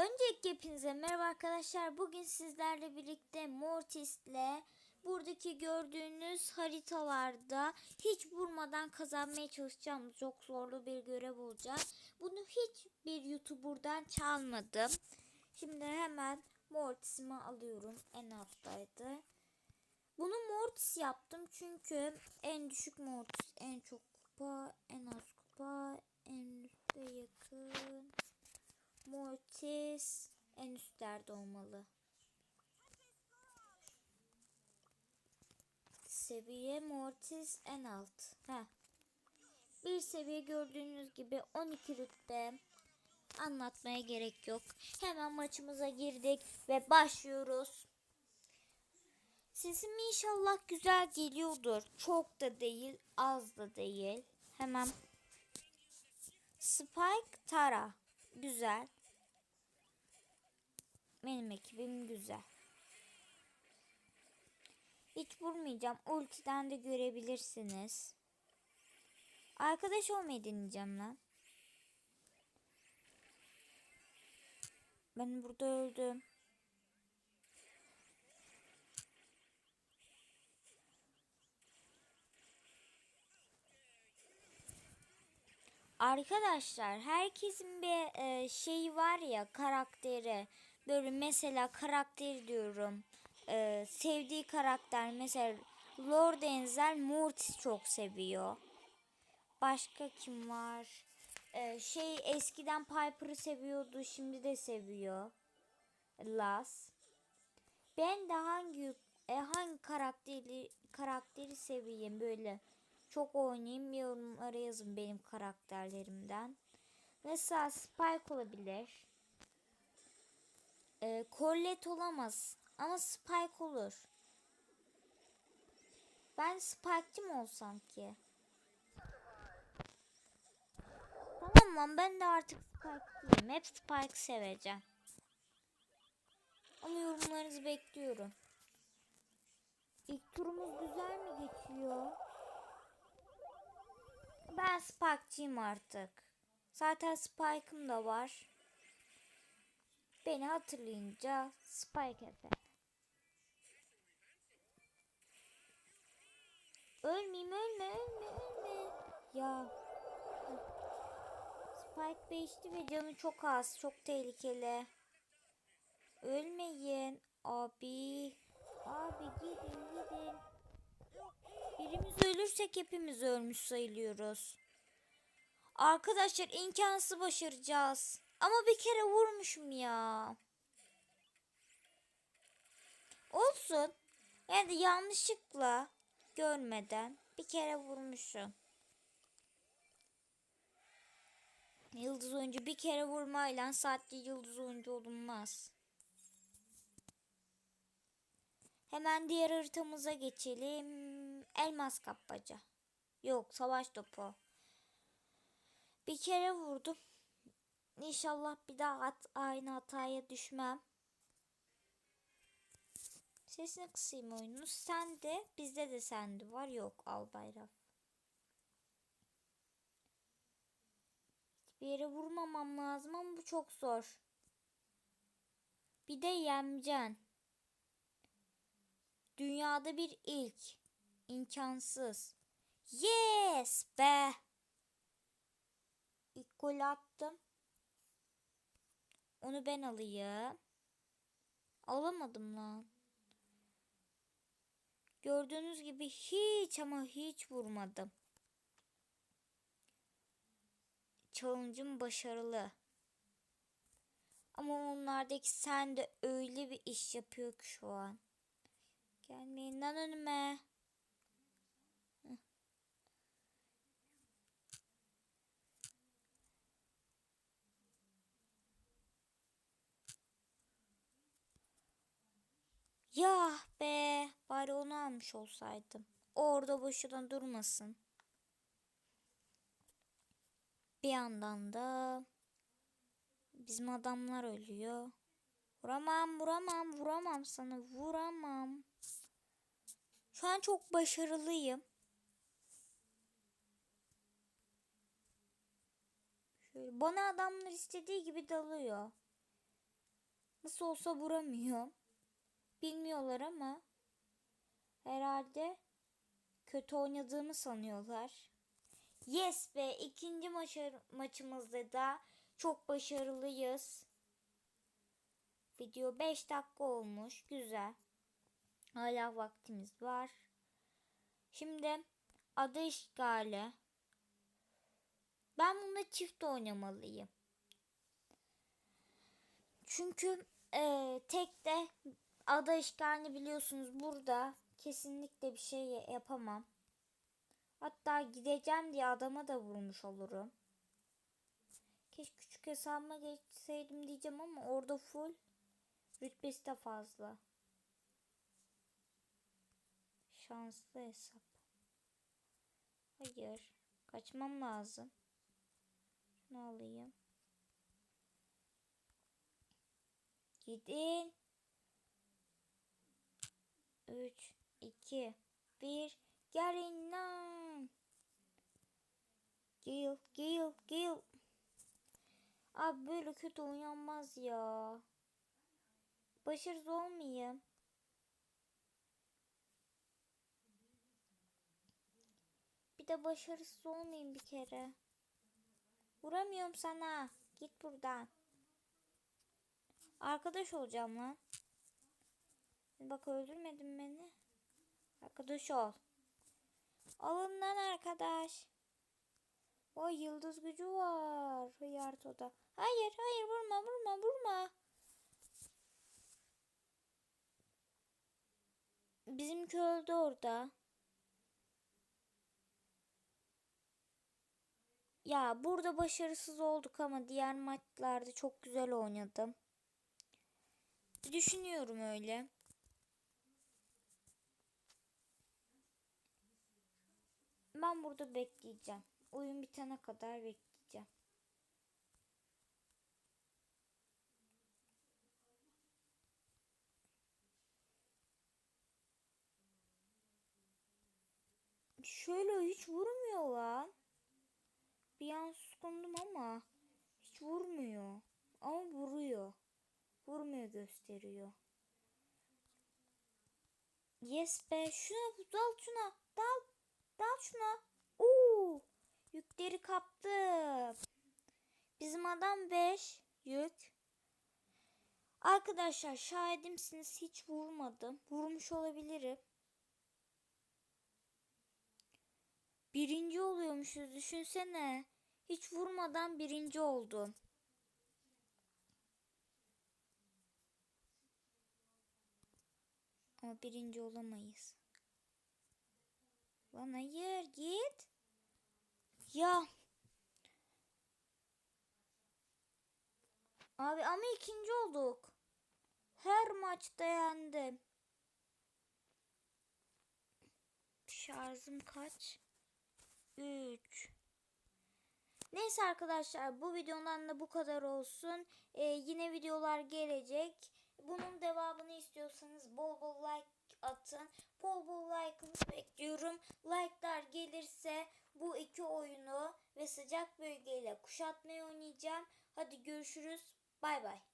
Öncelikle hepinize merhaba arkadaşlar. Bugün sizlerle birlikte Mortis'le buradaki gördüğünüz haritalarda hiç vurmadan kazanmaya çalışacağım. Çok zorlu bir görev olacak. Bunu hiçbir YouTuber'dan çalmadım. Şimdi hemen Mortis'imi alıyorum. En alttaydı. Bunu Mortis yaptım çünkü en düşük Mortis, en çok kupa, en az kupa, en üstte yakın. Mortis en üstlerde olmalı. Seviye Mortis en alt. Heh. Bir seviye gördüğünüz gibi 12 rütbe. Anlatmaya gerek yok. Hemen maçımıza girdik ve başlıyoruz. Sesim inşallah güzel geliyordur. Çok da değil, az da değil. Hemen Spike Tara. Güzel. Benim ekibim güzel. Hiç vurmayacağım. Ultiden de görebilirsiniz. Arkadaş olmayı deneyeceğim lan. Ben burada öldüm. Arkadaşlar herkesin bir e, şeyi var ya karakteri. Böyle mesela karakter diyorum. E, sevdiği karakter mesela Lord Enzel Mortis çok seviyor. Başka kim var? E, şey eskiden Piper'ı seviyordu şimdi de seviyor. Las. Ben de hangi e, hangi karakteri karakteri seveyim böyle çok oynayayım yorumlara yazın benim karakterlerimden. Mesela Spike olabilir. Ee, Colette olamaz ama Spike olur. Ben Spike'cı mı olsam ki? Tamam lan ben de artık Spike'cıyım. Hep Spike seveceğim. Ama yorumlarınızı bekliyorum. İlk turumuz güzel mi geçiyor? Ben Spike'cıyım artık. Zaten Spike'ım da var. Beni hatırlayınca Spike efendim. Ölmeyeyim ölme ölme ölme. Ya. Spike 5'ti ve canı çok az. Çok tehlikeli. Ölmeyin. Abi. Abi gidin gidin. Birimiz ölürsek hepimiz ölmüş sayılıyoruz. Arkadaşlar imkansız başaracağız. Ama bir kere vurmuşum ya. Olsun. Yani yanlışlıkla görmeden bir kere vurmuşum. Yıldız oyuncu bir kere vurmayla sadece yıldız oyuncu olunmaz. Hemen diğer haritamıza geçelim. Elmas kapmaca. Yok savaş topu. Bir kere vurdum. İnşallah bir daha at, aynı hataya düşmem. Sesini kısayım oyunu. Sen de bizde de sende var. Yok al bayrak. Bir yere vurmamam lazım ama bu çok zor. Bir de yemcen. Dünyada bir ilk. İmkansız. Yes be. İlk gol attım. Onu ben alayım. Alamadım lan. Gördüğünüz gibi hiç ama hiç vurmadım. Challenge'ım başarılı. Ama onlardaki sen de öyle bir iş yapıyor ki şu an. Gelmeyin lan önüme. Ya be bari onu almış olsaydım. Orada boşuna durmasın. Bir yandan da bizim adamlar ölüyor. Vuramam, vuramam, vuramam sana, vuramam. Şu an çok başarılıyım. Şöyle bana adamlar istediği gibi dalıyor. Nasıl olsa vuramıyor. Bilmiyorlar ama herhalde kötü oynadığımı sanıyorlar. Yes be ikinci maçı, maçımızda da çok başarılıyız. Video 5 dakika olmuş. Güzel. Hala vaktimiz var. Şimdi ada işgali. Ben bunda çift oynamalıyım. Çünkü e, tek de ada işgalini biliyorsunuz burada kesinlikle bir şey yapamam. Hatta gideceğim diye adama da vurmuş olurum. Keşke küçük hesabıma geçseydim diyeceğim ama orada full rütbesi de fazla. Şanslı hesap. Hayır. Kaçmam lazım. Şunu alayım. Gidin. 3, 2, 1. Gelin lan. Gel, gel, gel. Abi böyle kötü oynanmaz ya. Başarısız olmayayım. Bir de başarısız olmayayım bir kere. Vuramıyorum sana. Git buradan. Arkadaş olacağım lan. Bak öldürmedin beni. Arkadaş ol. Alın lan arkadaş. O yıldız gücü var. Hıyarto'da. Hayır hayır vurma vurma vurma. Bizimki öldü orada. Ya burada başarısız olduk ama diğer maçlarda çok güzel oynadım. Düşünüyorum öyle. Ben burada bekleyeceğim. Oyun bitene kadar bekleyeceğim. Şöyle hiç vurmuyor lan. Bir an suskundum ama hiç vurmuyor. Ama vuruyor. Vurmuyor gösteriyor. Yes be şuna dal şuna dal dal şuna. Oo yükleri kaptı. Bizim adam 5 yük. Arkadaşlar şahidimsiniz hiç vurmadım. Vurmuş olabilirim. Birinci oluyormuşuz düşünsene. Hiç vurmadan birinci oldum. Ama birinci olamayız. Lan hayır git. Ya. Abi ama ikinci olduk. Her maçta yendim. Şarjım kaç? 3. Neyse arkadaşlar bu videodan da bu kadar olsun. Ee, yine videolar gelecek. Bunun devamını istiyorsanız bol bol like atın. Bol bol like'ınızı bekliyorum. Like'lar gelirse bu iki oyunu ve sıcak bölgeyle kuşatmayı oynayacağım. Hadi görüşürüz. Bay bay.